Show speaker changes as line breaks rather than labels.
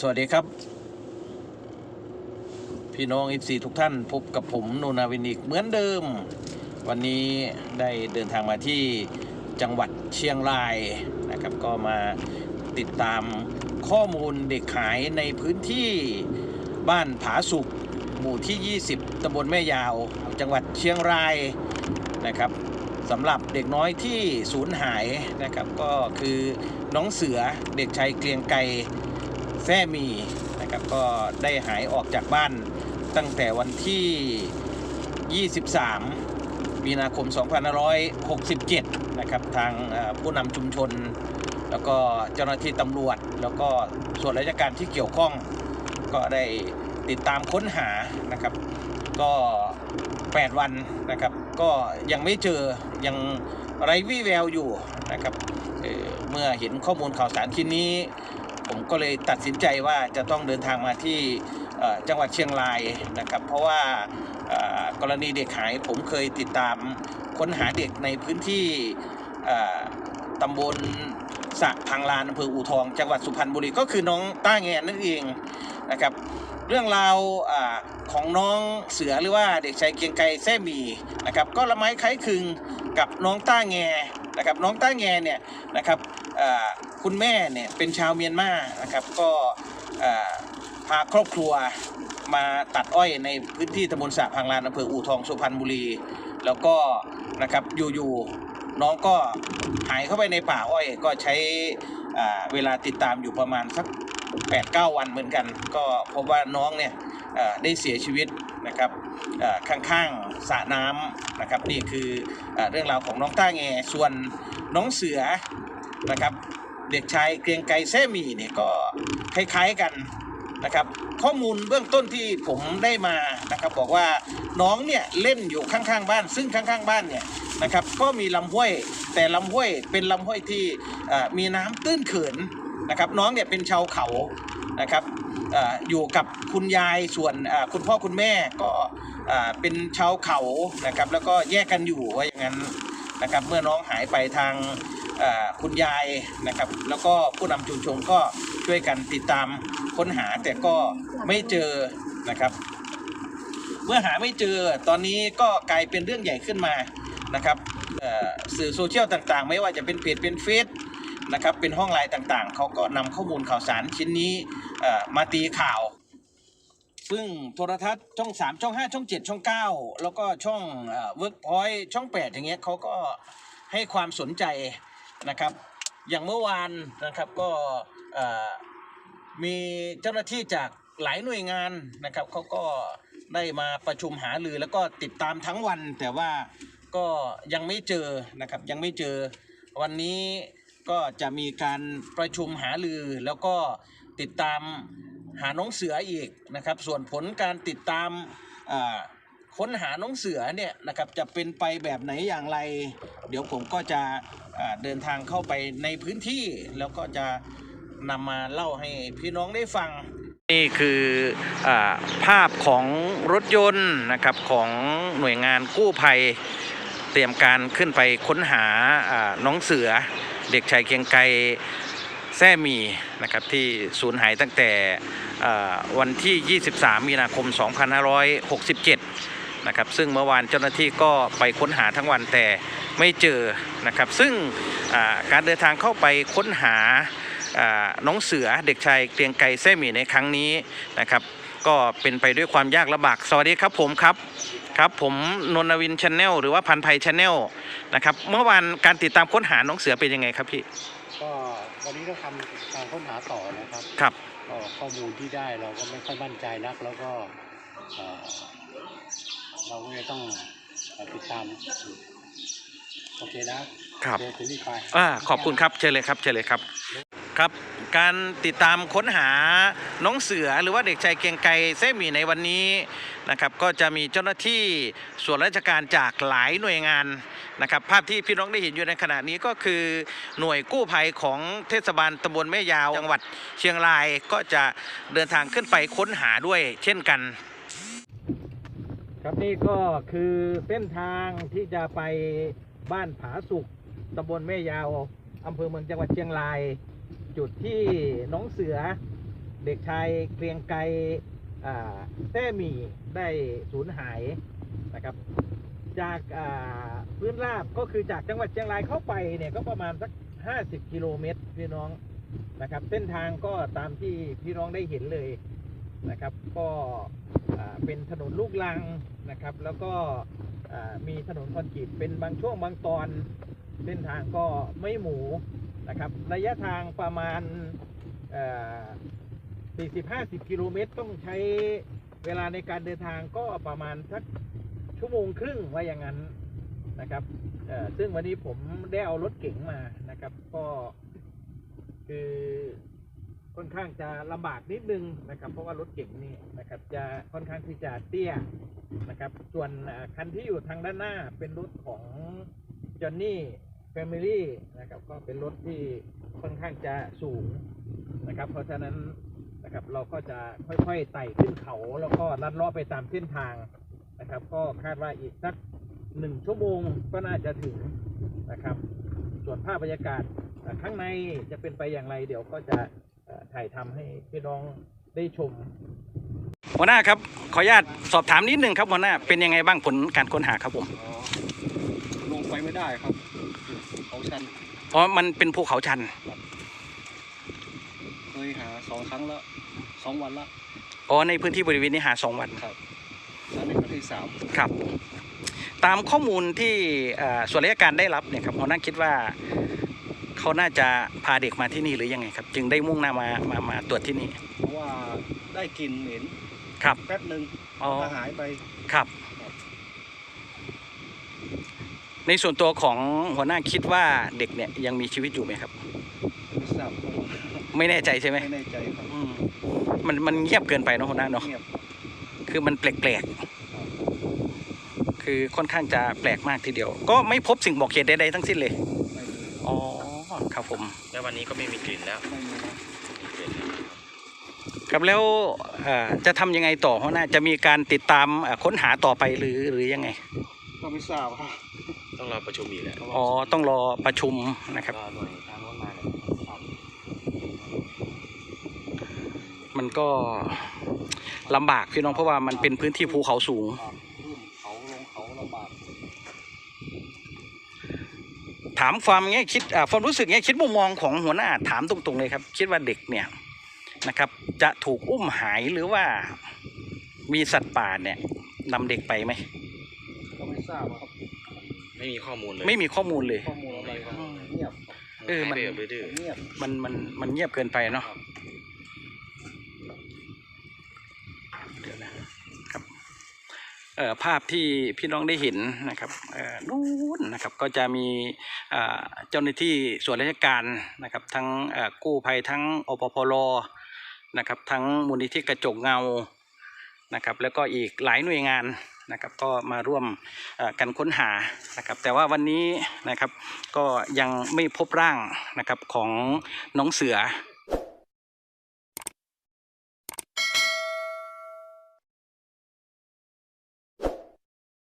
สวัสดีครับ พี่น้องอิฟซีทุกท่านพบกับผมโนนาวินิกเหมือนเดิม วันนี้ได้เดินทางมาที่จังหวัดเชียงรายนะครับ ก็มาติดตามข้อมูลเด็กหายในพื้นที่บ้านผาสุกหมู่ที่ 20ตำบลแม่ยาว จังหวัดเชียงรายนะครับสำหรับเด็กน้อยที่สูญหายนะครับ ก็คือน้องเสือเด็กชายเกรียงไกร แท่มีนะครับก็ได้หายออกจากบ้านตั้งแต่วันที่ 23 มีนาคม 2567 นะครับ ทางผู้นำชุมชน แล้วก็เจ้าหน้าที่ตำรวจ แล้วก็ส่วนราชการที่เกี่ยวข้อง ก็ได้ติดตามค้นหานะครับ ก็ 8 วันนะครับ ก็ยังไม่เจอยังไร้วี่แววอยู่นะครับเเมื่อเห็นข้อมูลข่าวสารชิ้นนี้ ผมก็เลยตัดสินใจว่าจะต้องเดินทางมาที่จังหวัดเชียงรายนะครับ เพราะว่ากรณีเด็กหายผมเคยติดตามค้นหาเด็กในพื้นที่ตำบลสะพังลานอำเภออู่ทอง จังหวัดสุพรรณบุรีก็คือน้องต้าแงนั่นเองนะครับ เรื่องราวอของน้องเสือหรือว่าเด็กชายเกียงไกรแซ่มีนะครับก็ละไม้คล้ายคลึงกับน้องต้าแงนะครับน้องต้าแงเนี่ยนะครับ คุณแม่เนี่ยเป็นชาวเมียนมานะครับ ก็พาครอบครัวมาตัดอ้อยในพื้นที่ตำบลสะพังลานอำเภออู่ทองสุพรรณบุรี แล้วก็นะครับอยู่ๆน้องก็หายเข้าไปในป่าอ้อย ก็ใช้เวลาติดตามอยู่ประมาณสัก8 9วันเหมือนกัน ก็พบว่าน้องเนี่ยได้เสียชีวิตนะครับข้างๆสระน้ำนะครับนี่คืออเรื่องราวของน้องต้าแงส่วนน้องเสือนะครับ เด็กชายเกรียงไกรแซ่หมีเนี่ยก็คล้ายๆกันนะครับ ข้อมูลเบื้องต้นที่ผมได้มานะครับ บอกว่าน้องเนี่ยเล่นอยู่ข้างๆบ้าน ซึ่งข้างๆบ้านเนี่ยนะครับ ก็มีลำห้วยแต่ลำห้วยเป็นลำห้วยที่มีน้ำตื้นเขินนะครับ น้องเนี่ยเป็นชาวเขานะครับออยู่กับคุณยายส่วนคุณพ่อคุณแม่ก็เป็นชาวเขานะครับ แล้วก็แยกกันอยู่ว่าอย่างนั้นนะครับ เมื่อน้องหายไปทาง คุณยายนะครับ แล้วก็ผู้นำชุมชนก็ช่วยกันติดตามค้นหาแต่ก็ไม่เจอนะครับ เมื่อหาไม่เจอตอนนี้ก็กลายเป็นเรื่องใหญ่ขึ้นมานะครับสื่อโซเชียลต่างๆ ไม่ว่าจะเป็นเพจเป็นเฟซนะครับเป็นห้องไลน์ต่างๆ เขาก็นำข้อมูลข่าวสารชิ้นนี้มาตีข่าว ซึ่งโทรทัศน์ช่อง 3 ช่อง 5 ช่อง 7 ช่อง 9 แล้วก็ช่องเวิร์กพอยต์ช่อง 8 อย่างเงี้ยเขาก็ให้ความสนใจ นะครับ อย่างเมื่อวานนะครับก็มีเจ้าหน้าที่จากหลายหน่วยงานนะครับเขาก็ได้มาประชุมหารือแล้วก็ติดตามทั้งวัน แต่ว่าก็ยังไม่เจอนะครับยังไม่เจอวันนี้ก็จะมีการประชุมหารือแล้วก็ติดตามหาน้องเสืออีกนะครับ ส่วนผลการติดตามค้นหาน้องเสือเนี่ยนะครับจะเป็นไปแบบไหนอย่างไร เดี๋ยวผมก็จะ เดินทางเข้าไปในพื้นที่ แล้วก็จะนำมาเล่าให้พี่น้องได้ฟัง นี่คืออภาพของรถยนต์นะครับของหน่วยงานกู้ภัย เตรียมการขึ้นไปค้นหาน้องเสือเด็กชายเกียงไกรแซ่มีนะครับที่สูญหายตั้งแต่วันที่ 23 มีนาคม 2567 นะครับ ซึ่งเมื่อวานเจ้าหน้าที่ก็ไปค้นหาทั้งวันแต่ไม่เจอนะครับ ซึ่งอ่าการเดินทางเข้าไปค้นหาอ่าน้องเสือเด็กชายเกรียงไกรแซ่หมีในครั้งนี้นะครับ ก็เป็นไปด้วยความยากลำบากสวัสดีครับผมครับครับผมนนทวินชาแนลหรือว่าพันภัยชาแนลนะครับ เมื่อวานการติดตามค้นหาน้องเสือเป็นยังไงครับพี่
ก็วันนี้ก็ทำการค้นหาต่อนะครับ
ครับ
ก็ข้อมูลที่ได้เราก็ไม่ค่อยมั่นใจนักแล้วก็ เอ่อเราก็จะต้องเอ่อติดตามโอเคนะครับเดี๋ยวจะรีบไป
อ่าขอบคุณครับเชิญเลยครับเชิญเลยครับครับ การติดตามค้นหาน้องเสือหรือว่าเด็กชายเกรียงไกรแซ่หมีในวันนี้นะครับ ก็จะมีเจ้าหน้าที่ส่วนราชการจากหลายหน่วยงานนะครับ ภาพที่พี่น้องได้เห็นอยู่ในขณะนี้ก็คือหน่วยกู้ภัยของเทศบาลตำบลแม่ยาวจังหวัดเชียงรายก็จะเดินทางขึ้นไปค้นหาด้วยเช่นกัน ครับนี่ก็คือเส้นทางที่จะไปบ้านผาสุกตำบลแม่ยาวอำเภอเมืองจังหวัดเชียงราย จุดที่น้องเสือ เด็กชายเกรียงไกรแท้มีได้สูญหายนะครับ จากพื้นราบก็คือจากจังหวัดเชียงรายเข้าไปเนี่ยก็ประมาณสัก 50 กิโลเมตรพี่น้องนะครับ เส้นทางก็ตามที่พี่น้องได้เห็นเลย นะครับ ก็เป็นถนนลูกลังนะครับ แล้วก็มีถนนคอนกรีตเป็นบางช่วงบางตอนเส้นทางก็ไม่หมูนะครับ ระยะทางประมาณเอ่อ40-50 กิโลเมตร ต้องใช้เวลาในการเดินทางก็ประมาณสักชั่วโมงครึ่งว่าอย่างนั้นนะครับซึ่งวันนี้ผมได้เอารถเก๋งมานะครับ ก็คือ ค่อนข้างจะลำบากนิดนึงนะครับ เพราะว่ารถเก๋งนี่นะครับ จะค่อนข้างที่จะเตี้ยนะครับ ส่วนคันที่อยู่ทางด้านหน้าเป็นรถของจอห์นนี่แฟมิลี่นะครับ ก็เป็นรถที่ค่อนข้างจะสูงนะครับ เพราะฉะนั้นนะครับเราก็จะค่อยๆไต่ขึ้นเขาแล้วก็ลัดเลาะไปตามเส้นทางนะครับ ก็คาดว่าอีกสักหนึ่งชั่วโมงก็น่าจะถึงนะครับ ส่วนภาพบรรยากาศข้างในจะเป็นไปอย่างไรเดี๋ยวก็จะ ถ่ายทำให้พี่น้องได้ชม
หัวหน้าครับ ขออนุญาตสอบถามนิดนึงครับหัวหน้าเป็นยังไงบ้างผลการค้นหาครับผม
อ๋อลงไปไม่ได้ครับเขาชัน
อ๋อมันเป็นภูเขาชัน
เคยหาสองครั้งแล้วสองวันละ
อ๋อในพื้นที่บริเวณนี้หาสองวัน
ครับอันนี้ก็ที่สาม
ครับ ตามข้อมูลที่เอ่อส่วนราชการได้รับเนี่ยครับหัวหน้าคิดว่า เขาน่าจะพาเด็กมาที่นี่หรือยังไงครับ จึงได้มุ่งหน้ามามามาตรวจที่นี่
เพราะว่าได้กลิ่นเหม็น
ครับ
แป๊บหนึ่ง
อ๋อ
ก็หายไป
ครับ ในส่วนตัวของหัวหน้าคิดว่าเด็กเนี่ยยังมีชีวิตอยู่ไหมครับ
ไม่ทราบ
ไม่แน่ใจใช่ไหม
ไม่แน่ใจครับ
อืมมันมันเงียบเกินไปเนอะหัวหน้าเนาะ
เงียบ
คือมันแปลกๆคือค่อนข้างจะแปลกมากทีเดียว ก็ไม่พบสิ่งบอกเหตุใดๆทั้งสิ้นเลย
ไม่มี
อ๋อ ครับผม
แล้ววันนี้ก็ไม่มีกลิ่นแล้ว
ไม่มีนะ
มีกลิ่นแล้ว
ครับแล้วเอ่อจะทำยังไงต่อหัวหน้าจะมีการติดตามเอ่อค้นหาต่อไปหรือหรือยังไง
ก็ไม่ทราบครับ
ต้องรอประชุมอีกแหละ
อ๋อต้องรอประชุมนะครับ
ก็หน่วยทางโน้นมาเลยครับ
มันก็ลำบากพี่น้องเพราะว่ามันเป็นพื้นที่ภูเขาสูง
ครับขึ้นเขาลงเขาลำบาก
ถามความเงี้ยคิดอ่าความรู้สึกเงี้ยคิดมุมมองของหัวหน้าถามตรงๆเลยครับ คิดว่าเด็กเนี่ยนะครับ จะถูกอุ้มหายหรือว่ามีสัตว์ป่าเนี่ยนำเด็กไปไหม
ก็ไม่ทราบครับ
ไม่มีข้อมูลเลย
ไม่มีข้อมูลเลย
ข้อมูลอะไรครับเงียบ
เออมัน
หายไปแบบดื้อ
เงียบ
มันมันมันเงียบเกินไปเนาะเดี๋ยวนะครับเอ่อ ภาพที่พี่น้องได้เห็นนะครับนู้นนะครับก็จะมีเจ้าหน้าที่ส่วนราชการนะครับ ทั้งกู้ภัยทั้งอปพลนะครับ ทั้งมูลนิธิกระจกเงานะครับ แล้วก็อีกหลายหน่วยงานนะครับ ก็มาร่วมกันค้นหานะครับ แต่ว่าวันนี้นะครับก็ยังไม่พบร่างนะครับของน้องเสือ